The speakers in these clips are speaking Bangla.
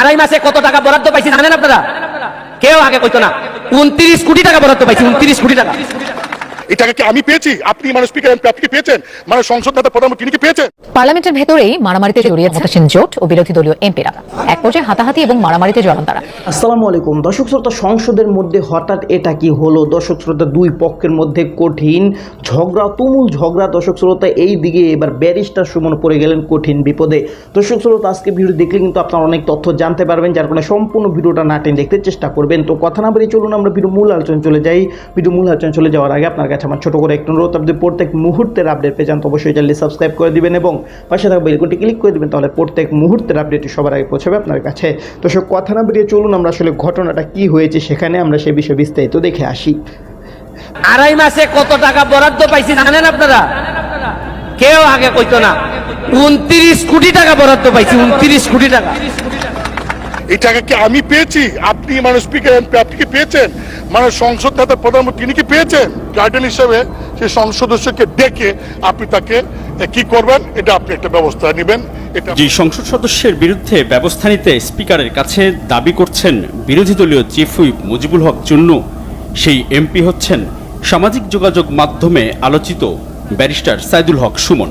আড়াই মাসে কত টাকা বরাদ্দ পাইছি জানেন আপনারা? কেউ আগে কইতো না উনত্রিশ কোটি টাকা বরাদ্দ পাইছি উনত্রিশ কোটি টাকা। এটাকে কি আমি পেয়েছি? আপনি মানে স্পিকার এমপি আপনি পেয়েছেন? মানে সংসদ নেতা প্রধানমন্ত্রী তিনি কি পেয়েছেন? পার্লামেন্টের ভেতরেই মারামারিতে জড়িয়ে ক্ষমতাসীন জোট ও বিরোধী দলীয় এমপিরা। এক পর্যায়ে হাতাহাতি এবং মারামারিতে জড়ান তারা। আসসালামু আলাইকুম। দর্শক শ্রোতা, সংসদের মধ্যে হঠাৎ এটা কি হলো? দর্শক শ্রোতা, দুই পক্ষের মধ্যে কঠিন ঝগড়া, তুমুল ঝগড়া। দর্শক শ্রোতা, এই দিকে এবার ব্যারিস্টার সুমন পড়ে গেলেন কঠিন বিপদে। দর্শক শ্রোতা, আজকে ভিডিও দেখলে কিন্তু আপনারা অনেক তথ্য জানতে পারবেন, যার কারণে সম্পূর্ণ ভিডিওটা না টেনে দেখতে চেষ্টা করবেন। তো কথা না বেরিয়ে চলুন, আমরা ভিডিও মূল আলোচনা চলে যাই। ভিডিও মূল আলোচনা চলে যাওয়ার আগে আপনার কাছে আমার ছোট করে একটু অনুরোধ, আপনি প্রত্যেক মুহূর্তের আপডেট পেয়ে যান, তো অবশ্যই চ্যানেলটি সাবস্ক্রাইব করে দিবেন এবং পাশে থাকা বেলকনটি ক্লিক করে দিবেন, তাহলে প্রত্যেক মুহূর্তের আপডেটটি সবার আগে পৌঁছাবে আপনার কাছে। তো সব কথা না বেরিয়ে চলুন আমরা আসলে ঘটনাটা কি হয়েছে সেখানে আমরা সে বিষয়ে বিস্তারিত দেখে আসি। আড়াই মাসে কত টাকা বরাদ্দ পাইছি জানেন আপনারা? কেউ আগে কইতো না। উনত্রিশ কোটি টাকা বরাদ্দ পাইছি উনত্রিশ কোটি টাকা। এই টাকা কি আমি পেয়েছি? আপনি মানুষ স্পিকার এমপি আপনি কি পেয়েছেন? মানে সংসদ নেতা প্রধানমন্ত্রী তিনি কি পেয়েছেন? গার্ডেন হিসাবে সেই সংসদ সদস্যকে ডেকে আপনি তাকে কি করবেন? এটা আপনি একটা ব্যবস্থা নেবেন। এটা যে সংসদ সদস্যের বিরুদ্ধে ব্যবস্থা নিতে স্পিকারের কাছে দাবি করছেন বিরোধী দলীয় চিফ হুইপ মুজিবুল হক চুন্নু। সেই এমপি হচ্ছেন সামাজিক যোগাযোগ মাধ্যমে আলোচিত ব্যারিস্টার সাইদুল হক সুমন।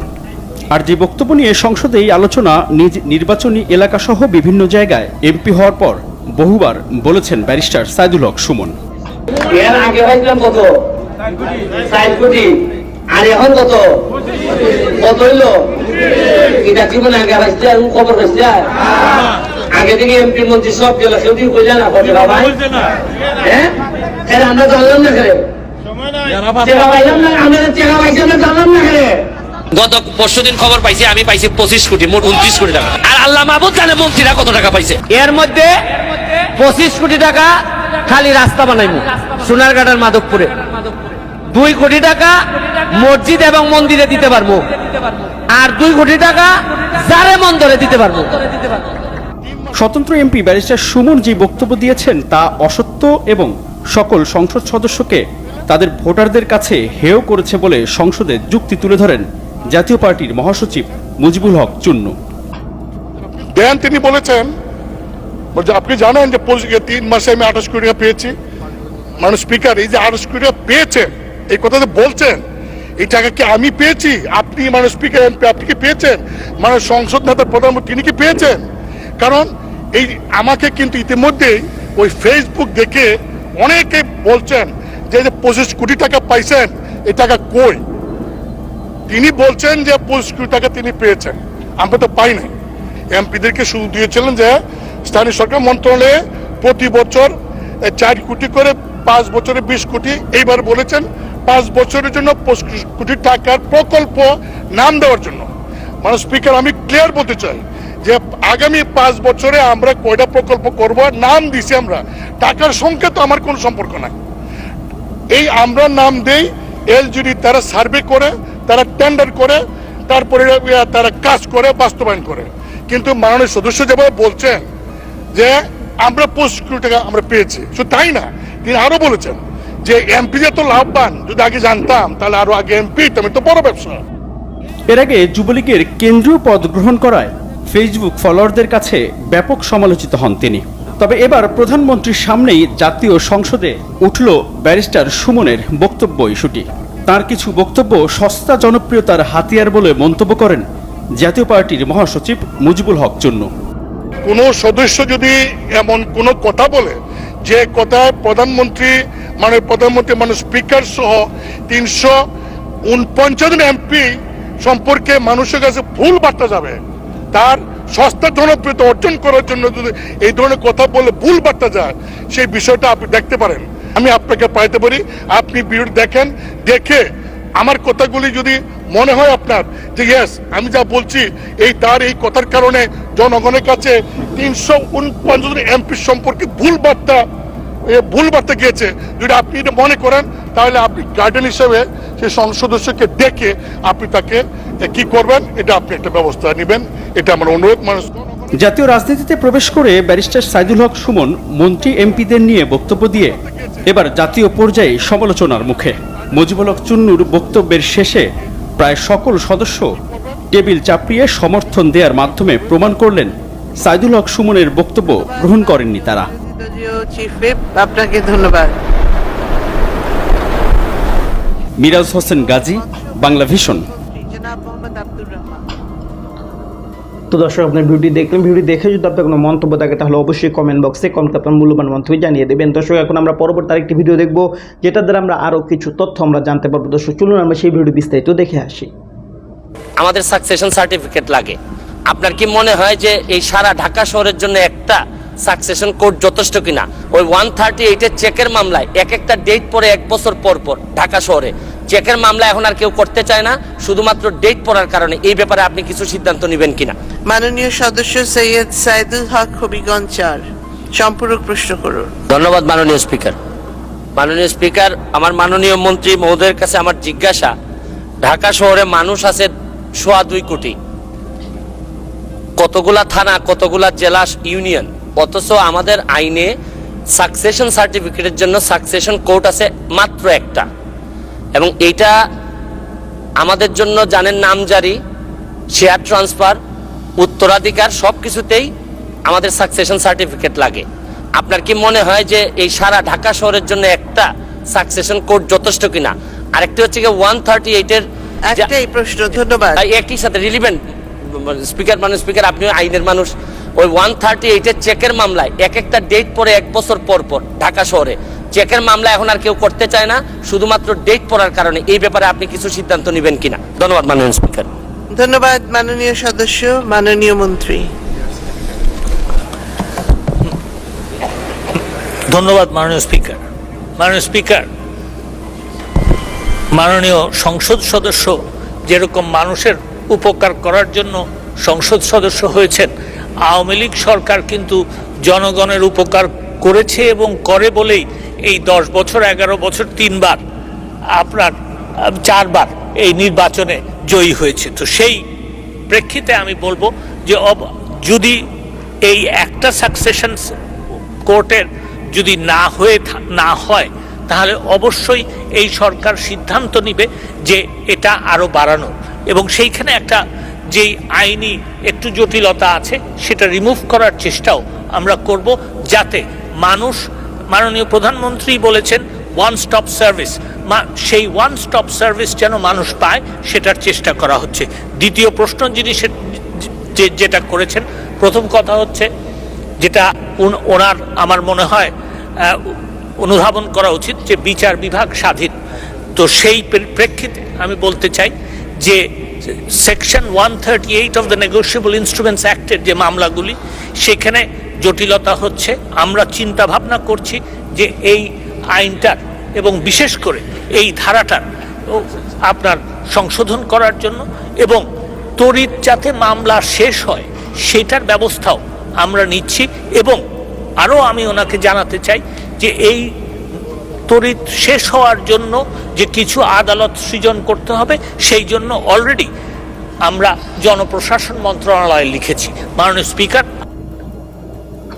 আর যে বক্তব্য নিয়ে সংসদে এই আলোচনা নিজ নির্বাচনী এলাকাসহ বিভিন্ন জায়গায় এমপি হওয়ার পর বহুবার বলেছেন ব্যারিস্টার সাইদুল হক সুমন। এর আগে পাইছিলাম কত? কোটি। আর এখন কত? কত হইল? এটা কি মানে আগে পাইছে আর খবর পাইছে আগে থেকে এমপি মন্ত্রী সব গেল কেউ কি কইলে না ভাই হ্যাঁ? আমরা জানলাম না করে চেকা পাইলাম না আমরা চেকা পাইছি আমরা জানলাম না করে গত পরশু দিন খবর পাইছি আমি পাইছি পঁচিশ কোটি মোট উনত্রিশ কোটি টাকা। আর আল্লাহ মাহবুদ জানে মন্ত্রীরা কত টাকা পাইছে? এর মধ্যে পঁচিশ কোটি টাকা খালি রাস্তা বানাইমু সোনারঘাটের মাধবপুরে। দুই কোটি টাকা মসজিদ এবং মন্দিরে দিতে পারব। আর দুই কোটি টাকা যারে মন্দরে দিতে পারব। স্বতন্ত্র এমপি ব্যারিস্টার সুমন যে বক্তব্য দিয়েছেন তা অসত্য এবং সকল সংসদ সদস্যকে তাদের ভোটারদের কাছে হেয় করেছে বলে সংসদে যুক্তি তুলে ধরেন জাতীয় পার্টির মহাসচিব মুজিবুল হক চুন্নু। দেন তিনি বলেছেন বলছে আপনি জানেন যে তিন মাসে আমি আঠাশ কোটি টাকা পেয়েছি। মানে স্পিকার এই যে আঠাশ কোটি টাকা পেয়েছেন এই কথা বলছেন, এই টাকা কি আমি পেয়েছি? আপনি মানে স্পিকার, এমপি, আপনি কি পেয়েছেন? মানে সংসদ নেতা, প্রধানমন্ত্রী, তিনি কি পেয়েছেন? কারণ এই আমাকে কিন্তু ইতিমধ্যেই ওই ফেসবুক দেখে অনেকে বলছেন যে যে পঁচিশ কোটি টাকা পাইছেন, এই টাকা কই? তিনি বলছেন যে পঁচিশ কোটি টাকা তিনি পেয়েছেন। আমরা তো পাই নাই। এমপিদেরকে শুধু দিয়েছিলেন যে স্থানীয় সরকার মন্ত্রণালয়ে প্রতি বছর চার কোটি করে, পাঁচ বছরে বিশ কোটি, এইবার বলেছেন পাঁচ বছরের জন্য পঁচিশ কোটি টাকার প্রকল্প নাম দেওয়ার জন্য। মানে স্পিকার, আমি ক্লিয়ার বলতে চাই যে আগামী পাঁচ বছরে আমরা কয়টা প্রকল্প করব নাম দিছি আমরা। টাকার সঙ্গে তো আমার কোনো সম্পর্ক নাই। এই আমরা নাম দেই এলজিডি তারা সার্ভে করে, তারা টেন্ডার করে, তারপরে তারা কাজ করে, বাস্তবায়ন করে। কিন্তু মাননীয় সদস্য যেভাবে বলছেন যে আমরা পঁচিশ কোটি টাকা আমরা পেয়েছি, শুধু তাই না, তিনি আরও বলেছেন। যে এমপি যে তো লাভবান যদি আগে জানতাম তাহলে আরও আগে এমপি আমি তো বড় ব্যবসা। এর আগে যুবলীগের কেন্দ্রীয় পদ গ্রহণ করায় ফেসবুক ফলোয়ারদের কাছে ব্যাপক সমালোচিত হন তিনি। তবে এবার প্রধানমন্ত্রীর সামনেই জাতীয় সংসদে উঠল ব্যারিস্টার সুমনের বক্তব্য ইস্যুটি। তার কিছু বক্তব্য সস্তা জনপ্রিয়তার হাতিয়ার বলে মন্তব্য করেন জাতীয় পার্টির মহাসচিব মুজিবুল হক চুন্নু। কোনো সদস্য যদি এমন কোনো কথা বলে যে কথায় প্রধানমন্ত্রী মানে প্রধানমন্ত্রী মানে স্পিকার সহ তিনশো উনপঞ্চাশ জন এমপি সম্পর্কে মানুষের কাছে ভুল বার্তা যাবে। তার সস্তা জনপ্রিয়তা অর্জন করার জন্য যদি এই ধরনের কথা বলে ভুল বার্তা যায়, সেই বিষয়টা আপনি দেখতে পারেন। আমি আপনাকে পাইতে পারি, আপনি ভিডিও দেখেন, দেখে আমার কথাগুলি যদি মনে হয় আপনার যে ইয়েস আমি যা বলছি, এই তার এই কথার কারণে জনগণের কাছে তিনশো উনপঞ্চাশ এমপি সম্পর্কে ভুল বার্তা ভুল বার্তা গিয়েছে। যদি আপনি এটা মনে করেন, তাহলে আপনি গার্ডেন হিসেবে সেই সংসদ সদস্যকে ডেকে আপনি তাকে কি করবেন, এটা আপনি একটা ব্যবস্থা নেবেন। এটা আমার অনুরোধ, মানুষ জাতীয় রাজনীতিতে প্রবেশ করে ব্যারিস্টার সাইদুল হক সুমন মন্ত্রী এমপিদের নিয়ে বক্তব্য দিয়ে এবার জাতীয় পর্যায়ে সমালোচনার মুখে। মুজিবুল হক চুন্নুর বক্তব্যের শেষে প্রায় সকল সদস্য টেবিল চাপড়িয়ে সমর্থন দেওয়ার মাধ্যমে প্রমাণ করলেন সাইদুল হক সুমনের বক্তব্য গ্রহণ করেননি তারা। দলীয় চিফ হুইপ আপনাকে ধন্যবাদ। মিরাজ হোসেন গাজী বাংলা ভিশন। তো দর্শক আপনার ভিডিওটি দেখলেন। ভিডিও দেখে যদি আপনার কোনো মন্তব্য থাকে তাহলে অবশ্যই কমেন্ট বক্সে কমেন্ট আপনার মূল্যবান মন্তব্য জানিয়ে দেবেন। দর্শক এখন আমরা পরবর্তী আরেকটি ভিডিও দেখব যেটার দ্বারা আমরা আরও কিছু তথ্য আমরা জানতে পারব। দর্শক চলুন আমরা সেই ভিডিও বিস্তারিত দেখে আসি। আমাদের সাকসেশন সার্টিফিকেট লাগে। আপনার কি মনে হয় যে এই সারা ঢাকা শহরের জন্য একটা সাকসেশন কোড যথেষ্ট কিনা? ওই ওয়ান থার্টি এইটের চেকের মামলায় এক একটা ডেট পরে এক বছর পর পর ঢাকা শহরে। চেকের মামলা এখন আর কেউ করতে চায় না শুধুমাত্র ডেট পড়ার কারণে। এই ব্যাপারে আপনি কিছু সিদ্ধান্ত নেবেন কিনা? মাননীয় সদস্য সৈয়দ সাইদুল হক হবিগঞ্জ চার। সম্পূরক প্রশ্ন করুন। ধন্যবাদ মাননীয় স্পিকার। মাননীয় স্পিকার আমার মাননীয় মন্ত্রী মহোদয়ের কাছে আমার জিজ্ঞাসা ঢাকা শহরে মানুষ আছে সোয়া দুই কোটি। কতগুলা থানা কতগুলা জেলা ইউনিয়ন? অথচ আমাদের আইনে সাকসেশন সার্টিফিকেটের জন্য সাকসেশন কোর্ট আছে মাত্র একটা। এবং এইটা আমাদের জন্য জানেন নামজারি শেয়ার ট্রান্সফার উত্তরাধিকার সব কিছুতেই আমাদের সাকসেশন সার্টিফিকেট লাগে। আপনার কি মনে হয় যে এই সারা ঢাকা শহরের জন্য একটা সাকসেশন কোড যথেষ্ট কিনা? আরেকটি হচ্ছে কি ওয়ান থার্টি এইটের একটাই প্রশ্ন ধন্যবাদ। একই সাথে রিলিভেন্ট স্পিকার মানুষ স্পিকার আপনি আইনের মানুষ। ওই ওয়ান থার্টি এইটের চেকের মামলায় এক একটা ডেট পরে এক বছর পর পর ঢাকা শহরে। চেকের মামলা এখন আর কেউ করতে চায় না শুধুমাত্র ডেট পড়ার কারণে। এই ব্যাপারে আপনি কিছু সিদ্ধান্ত নেবেন কিনা? ধন্যবাদ মাননীয় স্পিকার ধন্যবাদ মাননীয় সদস্য মাননীয় মন্ত্রী। ধন্যবাদ মাননীয় স্পিকার মাননীয় স্পিকার মাননীয় সংসদ সদস্য যেরকম মানুষের উপকার করার জন্য সংসদ সদস্য হয়েছেন আওয়ামী লীগ সরকার কিন্তু জনগণের উপকার করেছে এবং করে বলেই এই দশ বছর, এগারো বছর, তিনবার আপনার চারবার এই নির্বাচনে জয়ী হয়েছে। তো সেই প্রেক্ষিতে আমি বলব যে যদি এই একটা সাকসেশন কোর্টের যদি না হয়ে না হয়, তাহলে অবশ্যই এই সরকার সিদ্ধান্ত নিবে যে এটা আরও বাড়ানো। এবং সেইখানে একটা যেই আইনি একটু জটিলতা আছে, সেটা রিমুভ করার চেষ্টাও আমরা করব যাতে মানুষ, মাননীয় প্রধানমন্ত্রী বলেছেন ওয়ান স্টপ সার্ভিস সেই ওয়ান স্টপ সার্ভিস যেন মানুষ পায়, সেটার চেষ্টা করা হচ্ছে। দ্বিতীয় প্রশ্ন যিনি যে, যেটা করেছেন, প্রথম কথা হচ্ছে যেটা ওনার আমার মনে হয় অনুধাবন করা উচিত যে বিচার বিভাগ স্বাধীন। তো সেই প্রেক্ষিতে আমি বলতে চাই যে section one thirty eight of the negotiable instruments অ্যাক্টের যে মামলাগুলি, সেখানে জটিলতা হচ্ছে। আমরা চিন্তা ভাবনা করছি যে এই আইনটার এবং বিশেষ করে এই ধারাটার আপনার সংশোধন করার জন্য এবং তড়িৎ যাতে মামলা শেষ হয়, সেটার ব্যবস্থাও আমরা নিচ্ছি এবং আরও আমি ওনাকে জানাতে চাই যে এই তড়িৎ শেষ হওয়ার জন্য যে কিছু আদালত সৃজন করতে হবে, সেই জন্য অলরেডি আমরা জনপ্রশাসন মন্ত্রণালয়ে লিখেছি। মাননীয় স্পিকার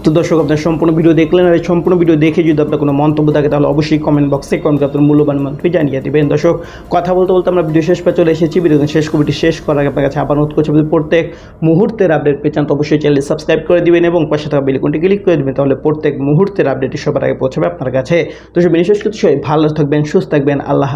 তো দর্শক, আপনার সম্পূর্ণ ভিডিও দেখলেন আর এই সম্পূর্ণ ভিডিও দেখে যদি আপনার কোনো মন্তব্য থাকে, তাহলে অবশ্যই কমেন্ট বক্সে কমেন্ট আপনার মূল্যবান মন্তব্য জানিয়ে দেবেন। দর্শক, কথা বলতে বলতে আমরা ভিডিও শেষ পে চলে এসেছি। ভিডিও শেষ কবিটি শেষ করার আগে আপনার কাছে আবার অনুরোধ করছি প্রত্যেক মুহূর্তের আপডেট পেয়ে চান, তো অবশ্যই চ্যানেল সাবস্ক্রাইব করে দিবেন এবং পাশে থাকা বেলিকনটি ক্লিক করে দেবেন, তাহলে প্রত্যেক মুহূর্তের আপডেটটি সবার আগে পৌঁছাবে আপনার কাছে। তো সব বিশেষ কিছু ভালো থাকবেন, সুস্থ থাকবেন, আল্লাহ।